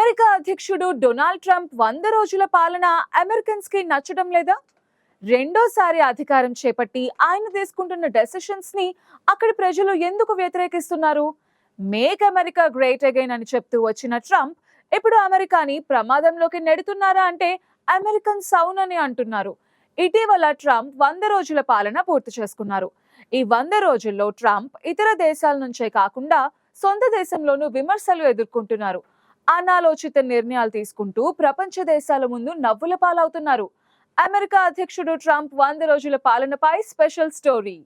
America అధ్యక్షుడు Donald Trump వంద రోజుల పాలన అమెరికన్స్కి నచ్చడం లేదా? రెండోసారి అధికారం చేపట్టి ఆయన తీసుకుంటున్న డెసిషన్స్ని అక్కడి ప్రజలు ఎందుకు వ్యతిరేకిస్తున్నారు? మేక్ అమెరికా గ్రేట్ అగైన్ అని చెప్తూ వచ్చిన ట్రంప్ ఇప్పుడు అమెరికాని ప్రమాదంలోకి నెడుతున్నారా అంటే అమెరికన్ సౌన్ అని అంటున్నారు. ఇటీవల ట్రంప్ వంద రోజుల పాలన పూర్తి చేసుకున్నారు. ఈ వంద రోజుల్లో ట్రంప్ ఇతర దేశాల నుంచే కాకుండా సొంత దేశంలోనూ విమర్శలు ఎదుర్కొంటున్నారు. అనాలోచిత నిర్ణయాలు తీసుకుంటూ ప్రపంచ దేశాల ముందు నవ్వుల పాలవుతున్నారు. అమెరికా అధ్యక్షుడు ట్రంప్ వంద రోజుల పాలనపై స్పెషల్ స్టోరీ.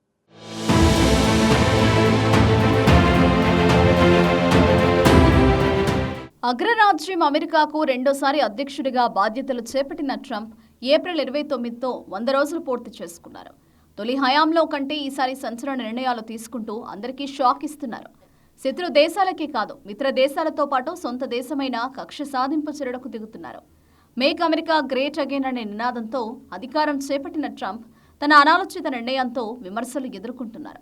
అగ్రరాజ్యం అమెరికాకు రెండోసారి అధ్యక్షుడిగా బాధ్యతలు చేపట్టిన ట్రంప్ ఏప్రిల్ ఇరవై తొమ్మిదితో వంద రోజులు పూర్తి చేసుకున్నారు. తొలి హయాంలో కంటే ఈసారి సంచలన నిర్ణయాలు తీసుకుంటూ అందరికీ షాక్ ఇస్తున్నారు. శత్రు దేశాలకే కాదు మిత్ర దేశాలతో పాటు సొంత దేశమైన కక్ష సాధింపు చర్యలకు దిగుతున్నారు. మేక్ అమెరికా గ్రేట్ అగైన్ అనే నినాదంతో అధికారం చేపట్టిన ట్రంప్ తన అనాలోచిత నిర్ణయంతో విమర్శలు ఎదుర్కొంటున్నారు.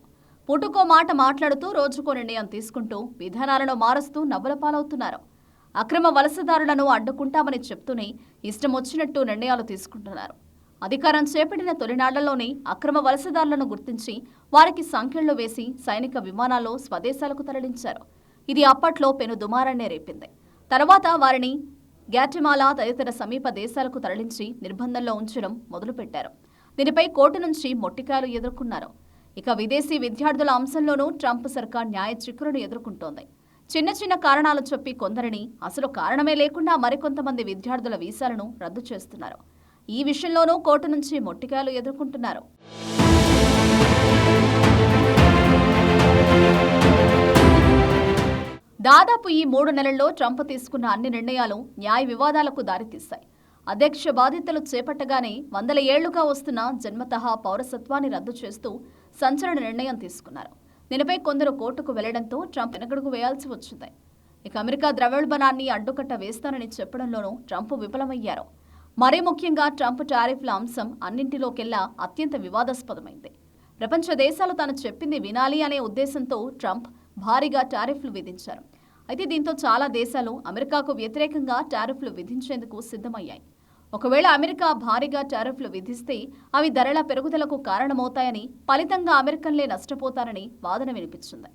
పుట్టుకో మాట మాట్లాడుతూ రోజుకో నిర్ణయం తీసుకుంటూ విధానాలను మారుస్తూ నవ్వుల పాలవుతున్నారు. అక్రమ వలసదారులను అడ్డుకుంటామని చెప్తూనే ఇష్టం వచ్చినట్టు నిర్ణయాలు తీసుకుంటున్నారు. అధికారం చేపట్టిన తొలినాళ్ళలోనే అక్రమ వలసదారులను గుర్తించి వారికి సంఖ్యల్లో వేసి సైనిక విమానాల్లో స్వదేశాలకు తరలించారు. ఇది అప్పట్లో పెను దుమారాన్నే రేపింది. తర్వాత వారిని గ్యాటిమాలా తదితర సమీప దేశాలకు తరలించి నిర్బంధంలో ఉంచడం మొదలుపెట్టారు. దీనిపై కోర్టు నుంచి మొట్టికాయలు ఎదుర్కొన్నారు. ఇక విదేశీ విద్యార్థుల అంశంలోనూ ట్రంప్ సర్కార్ న్యాయ చిక్కులను ఎదుర్కొంటోంది. చిన్న చిన్న కారణాలు చెప్పి కొందరిని అసలు కారణమే లేకుండా మరికొంతమంది విద్యార్థుల వీసాలను రద్దు చేస్తున్నారు. ఈ విషయంలోనూ కోర్టు నుంచి మొట్టికాయలు ఎదుర్కొంటున్నారు. దాదాపు ఈ మూడు నెలల్లో ట్రంప్ తీసుకున్న అన్ని నిర్ణయాలు న్యాయ వివాదాలకు దారితీస్తాయి అధ్యక్ష బాధ్యతలు చేపట్టగానే వందల ఏళ్ళుగా వస్తున్న జన్మతహా పౌరసత్వాన్ని రద్దు చేస్తూ సంచలన నిర్ణయం తీసుకున్నారు. దీనిపై కొందరు కోర్టుకు వెళ్ళడంతో ట్రంప్ వెనకడుగు వేయాల్సి వచ్చింది. ఇక అమెరికా ద్రవ్యోల్బణాన్ని అడ్డుకట్ట వేస్తానని చెప్పడంలోనూ ట్రంప్ విఫలమయ్యారు. మరీ ముఖ్యంగా ట్రంప్ టారిఫ్ల అంశం అన్నింటిలోకెల్లా అత్యంత వివాదాస్పదమైంది. ప్రపంచ దేశాలు తాను చెప్పింది వినాలి అనే ఉద్దేశంతో ట్రంప్ భారీగా టారిఫ్లు విధించారు. అయితే దీంతో చాలా దేశాలు అమెరికాకు వ్యతిరేకంగా టారిఫ్లు విధించేందుకు సిద్ధమయ్యాయి. ఒకవేళ అమెరికా భారీగా టారిఫ్లు విధిస్తే అవి ధరల పెరుగుదలకు కారణమవుతాయని ఫలితంగా అమెరికన్లే నష్టపోతారని వాదన వినిపించింది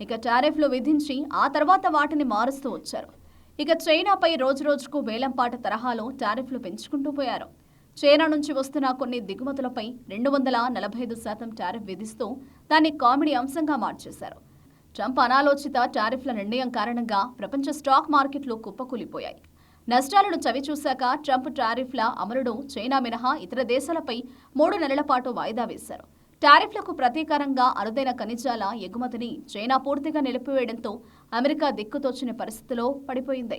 ఇక టారిఫ్లు విధించి ఆ తర్వాత వాటిని మారుస్తూ వచ్చారు. ఇక చైనాపై రోజురోజుకు వేలంపాట తరహాలో టారిఫ్లు పెంచుకుంటూ పోయారు. చైనా నుంచి వస్తున్న కొన్ని దిగుమతులపై రెండు వందల నలభై ఐదు శాతం టారిఫ్ విధిస్తూ దాన్ని కామెడీ అంశంగా మార్చేశారు. ట్రంప్ అనాలోచిత టారిఫ్ల నిర్ణయం కారణంగా ప్రపంచ స్టాక్ మార్కెట్లు కుప్పకూలిపోయాయి. నష్టాలను చవిచూశాక ట్రంప్ టారిఫ్ల అమలును చైనా మినహా ఇతర దేశాలపై మూడు నెలల పాటు వాయిదా వేశారు. టారిఫ్లకు ప్రతీకారంగా అరుదైన ఖనిజాల ఎగుమతిని చైనా పూర్తిగా నిలిపివేయడంతో అమెరికా దిక్కుతోచిన పరిస్థితిలో పడిపోయింది.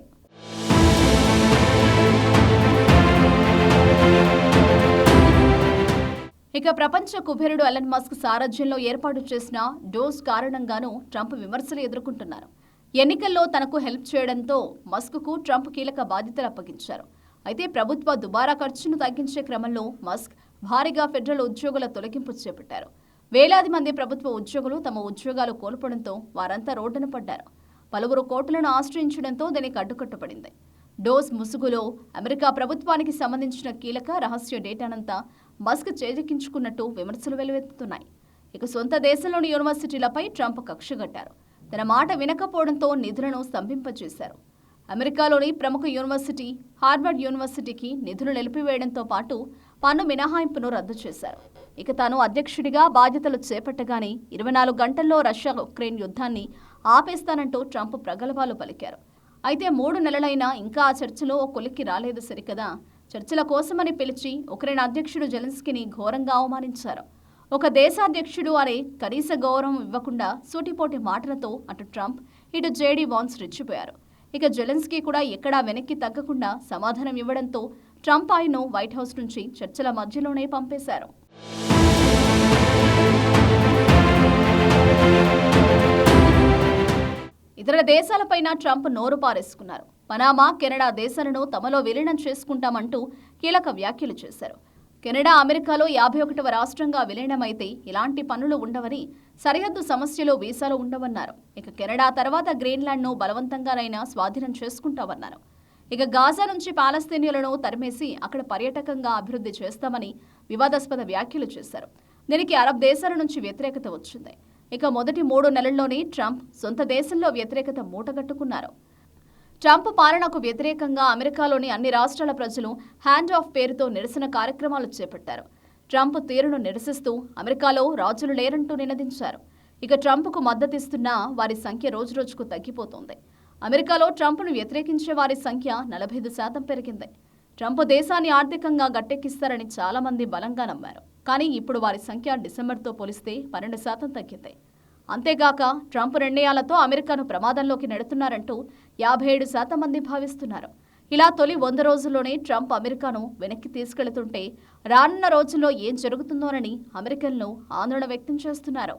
ఇక ప్రపంచ కుబేరుడు అలన్ మస్క్ సారథ్యంలో ఏర్పాటు చేసిన డోస్ కారణంగానూ ట్రంప్ విమర్శలు ఎదుర్కొంటున్నారు. ఎన్నికల్లో తనకు హెల్ప్ చేయడంతో మస్క్కు ట్రంప్ కీలక బాధ్యతలు అప్పగించారు. అయితే ప్రభుత్వ దుబారా ఖర్చును తగ్గించే క్రమంలో మస్క్ భారీగా ఫెడరల్ ఉద్యోగుల తొలగింపు చేపట్టారు. వేలాది మంది ప్రభుత్వ ఉద్యోగులు తమ ఉద్యోగాలు కోల్పోవడంతో వారంతా రోడ్డున పడ్డారు. పలువురు కోర్టులను ఆశ్రయించడంతో దీనికి అడ్డుకట్టబడింది. డోస్ ముసుగులో అమెరికా ప్రభుత్వానికి సంబంధించిన కీలక రహస్య డేటానంతా మస్క్ చేజెక్కించుకున్నట్టు విమర్శలు వెలువెత్తుతున్నాయి. ఇక సొంత దేశంలోని యూనివర్సిటీలపై ట్రంప్ కక్షగట్టారు. తన మాట వినకపోవడంతో నిధులను స్తంభింపజేశారు. అమెరికాలోని ప్రముఖ యూనివర్సిటీ హార్వర్డ్ యూనివర్సిటీకి నిధులు నిలిపివేయడంతో పాటు పన్ను మినహాయింపును రద్దు చేశారు. ఇక తాను అధ్యక్షుడిగా బాధ్యతలు చేపట్టగానే ఇరవై నాలుగు గంటల్లో రష్యా ఉక్రెయిన్ యుద్ధాన్ని ఆపేస్తానంటూ ట్రంప్ ప్రగల్భాలు పలికారు. అయితే మూడు నెలలైనా ఇంకా ఆ చర్చలో ఓ కొలిక్కి రాలేదు సరికదా? చర్చల కోసమని పిలిచి ఉక్రెయిన్ అధ్యక్షుడు జెలెన్స్కీని ఘోరంగా అవమానించారు. ఒక దేశాధ్యక్షుడు అనే కనీస గౌరవం ఇవ్వకుండా సూటిపోటి మాటలతో అటు ట్రంప్ ఇటు జేడీ వాన్స్ రెచ్చిపోయారు. ఇక జెలెన్స్కీ కూడా ఎక్కడా వెనక్కి తగ్గకుండా సమాధానం ఇవ్వడంతో ట్రంప్ ఆయన్ను వైట్ హౌస్ నుంచి చర్చల మధ్యలోనే పంపేశారు. ఇతర దేశాలపైన ట్రంప్ నోరు పారేసుకున్నారు. పనామా కెనడా దేశాలను తమలో విలీనం చేసుకుంటామంటూ కీలక వ్యాఖ్యలు చేశారు. కెనడా అమెరికాలో యాభై ఒకటవ రాష్ట్రంగా విలీనమైతే ఇలాంటి పనులు ఉండవని సరిహద్దు సమస్యలు వీసాలు ఉండవన్నారు. ఇక కెనడా తర్వాత గ్రీన్లాండ్ను బలవంతంగానైనా స్వాధీనం చేసుకుంటామన్నారు. ఇక గాజా నుంచి పాలస్తీనియులను తరిమేసి అక్కడ పర్యాటకంగా అభివృద్ధి చేస్తామని వివాదాస్పద వ్యాఖ్యలు చేశారు. దీనికి అరబ్ దేశాల నుంచి వ్యతిరేకత వచ్చింది. ఇక మొదటి మూడు నెలల్లోనే ట్రంప్ సొంత దేశంలో వ్యతిరేకత మూటగట్టుకున్నారు. ట్రంప్ పాలనకు వ్యతిరేకంగా అమెరికాలోని అన్ని రాష్ట్రాల ప్రజలు హ్యాండ్ ఆఫ్ పేరుతో నిరసన కార్యక్రమాలు చేపట్టారు. ట్రంప్ తీరును నిరసిస్తూ అమెరికాలో రాజులు లేరంటూ నినదించారు. ఇక ట్రంప్కు మద్దతిస్తున్న వారి సంఖ్య రోజురోజుకు తగ్గిపోతోంది. అమెరికాలో ట్రంప్ను వ్యతిరేకించే వారి సంఖ్య నలభై ఐదు శాతం పెరిగింది. ట్రంప్ దేశాన్ని ఆర్థికంగా గట్టెక్కిస్తారని చాలామంది బలంగా నమ్మారు. కానీ ఇప్పుడు వారి సంఖ్య డిసెంబర్తో పోలిస్తే పన్నెండు శాతం తగ్గింది. అంతేగాక ట్రంప్ నిర్ణయాలతో అమెరికాను ప్రమాదంలోకి నెడుతున్నారంటూ యాభై ఏడు శాతం మంది భావిస్తున్నారు. ఇలా తొలి వంద రోజుల్లోనే ట్రంప్ అమెరికాను వెనక్కి తీసుకెళ్తుంటే రానున్న రోజుల్లో ఏం జరుగుతుందోనని అమెరికన్లు ఆందోళన వ్యక్తం చేస్తున్నారు.